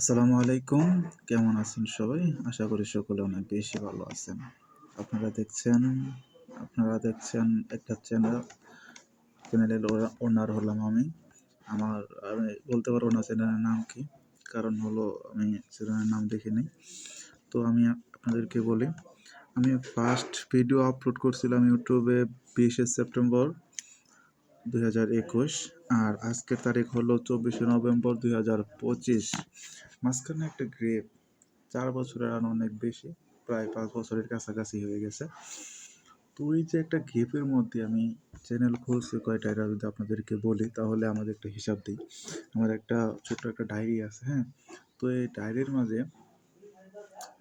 আসসালামু আলাইকুম। কেমন আছেন সবাই? আশা করি সকলে অনেক বেশি ভালো আছেন। আপনারা দেখছেন আপনারা দেখছেন একটা চ্যানেল চ্যানেলের ওনার হলাম আমি। আমার, আমি বলতে পারব না চ্যানেলের নাম কি, কারণ হলো আমি চ্যানেলের নাম দেখিনি তো আমি আপনাদেরকে বলি, আমি ফার্স্ট ভিডিও আপলোড করছিলাম ইউটিউবে বিশে সেপ্টেম্বর দুই হাজার একুশ, আর আজকের তারিখ হলো চব্বিশে নভেম্বর দুই হাজার পঁচিশ। মাঝখানে একটা গ্রেপ চার বছরের আর অনেক বেশি, প্রায় পাঁচ বছরের কাছাকাছি হয়ে গেছে। তো ওই যে একটা গ্রেপের মধ্যে আমি চ্যানেল খুলছি কয়টা এটা যদি আপনাদেরকে বলি, তাহলে আমাদের একটা হিসাব দিই। আমার একটা ছোট্ট একটা ডায়েরি আছে হ্যাঁ? তো এই ডায়েরির মাঝে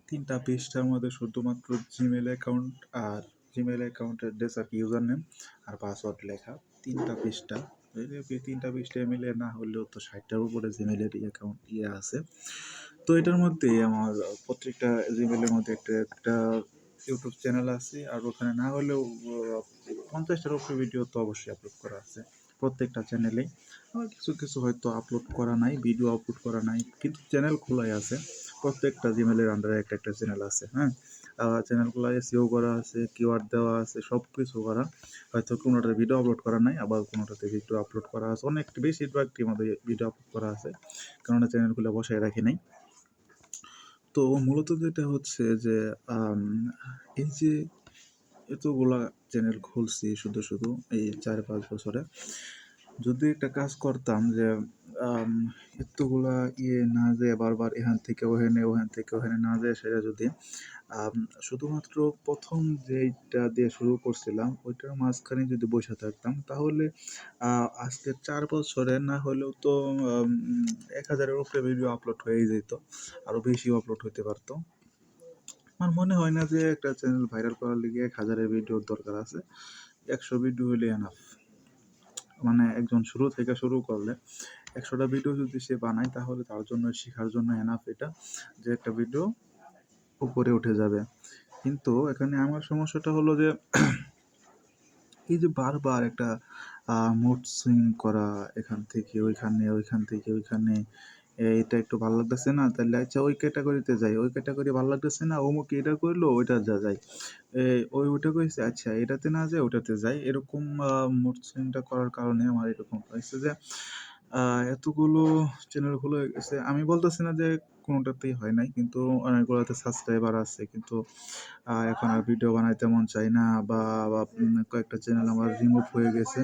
তিনটা পৃষ্ঠার মধ্যে শুধুমাত্র জিমেল অ্যাকাউন্ট আর জিমেল অ্যাকাউন্টের ড্রেস আর ইউজার নেম আর পাসওয়ার্ড লেখা। তিনটা পৃষ্ঠা। এই তিনটা পৃষ্ঠা মিলে না হলেও তো ষাটটার উপরে জিমেলের অ্যাকাউন্ট ইয়ে আছে, তো এটার মধ্যে আমার প্রত্যেকটা জিমেলের মধ্যে একটা একটা ইউটিউব চ্যানেল আছে আর ওখানে না হলেও পঞ্চাশটার উপরে ভিডিও তো অবশ্যই আপলোড করা আছে প্রত্যেকটা চ্যানেলেই আমার কিছু কিছু হয়তো আপলোড করা নাই ভিডিও আপলোড করা নাই, কিন্তু চ্যানেল খোলাই আছে। প্রত্যেকটা জিমেলের আন্ডারে একটা একটা চ্যানেল আছে হ্যাঁ? চ্যানেলগুলো এসিও করা আছে কিওয়ার্ড দেওয়া আছে সব কিছু করা। হয়তো কোনোটাতে ভিডিও আপলোড করা নাই, আবার কোনোটাতে ভিডিও আপলোড করা আছে। অনেক বেশিরভাগটি আমাদের ভিডিও আপলোড করা আছে কেননা চ্যানেলগুলো বসায় রাখি নাই। তো মূলত যেটা হচ্ছে যে এই যে এতগুলা চ্যানেল খুলছি শুধু শুধু এই চার পাঁচ বছরে, যদি একটা কাজ করতাম যে এতগুলা ইয়ে না যায় বারবার এখান থেকে ওখানে ওখান থেকে ওখানে না যায় সেটা যদি শুধুমাত্র প্রথম যেইটা দিয়ে শুরু করছিলাম, ওইটার মাঝখানে যদি বসে থাকতাম, তাহলে আজকে চার বছরে না হলেও তো এক হাজারের উপরে ভিডিও আপলোড হয়েই যেত আরও বেশি আপলোড হতে পারতো। আমার মনে হয় না যে একটা চ্যানেল ভাইরাল করার লিগে এক হাজারের ভিডিওর দরকার আছে, একশো ভিডিও হলে এনাফ মানে একজন শুরু থেকে শুরু করলে একশোটা ভিডিও যদি সে বানায়, তাহলে তার জন্য, শেখার জন্য এনাফ এটা যে একটা ভিডিও উপরে উঠে যাবে। কিন্তু এখানে আমার সমস্যাটা হলো যে এই যে বারবার একটা মুড সুইং করা এখান থেকে, ওইখানে, ওইখান থেকে, ওইখানে এটা একটু ভালো লাগতেছে না, তাহলে আচ্ছা ওই ক্যাটাগরিতে যাই। ওই ক্যাটাগরি ভালো লাগতেছে না, অমুক এটা করল, ওইটা যা যাই। ওই ওইটা কইছে আচ্ছা এটাতে না যায় ওটাতে যাই। এরকম সুইংটা করার কারণে আমার এরকম হয়েছে যে এতগুলো চ্যানেল খুলে গেছে। আমি বলতেছি না যে কোনোটাতেই হয় নাই, কিন্তু অনেকগুলোতে সাবস্ক্রাইবার আছে, কিন্তু এখন আর ভিডিও বানাইতে মন চাই না, বা কয়েকটা চ্যানেল আমার রিমুভ হয়ে গেছে।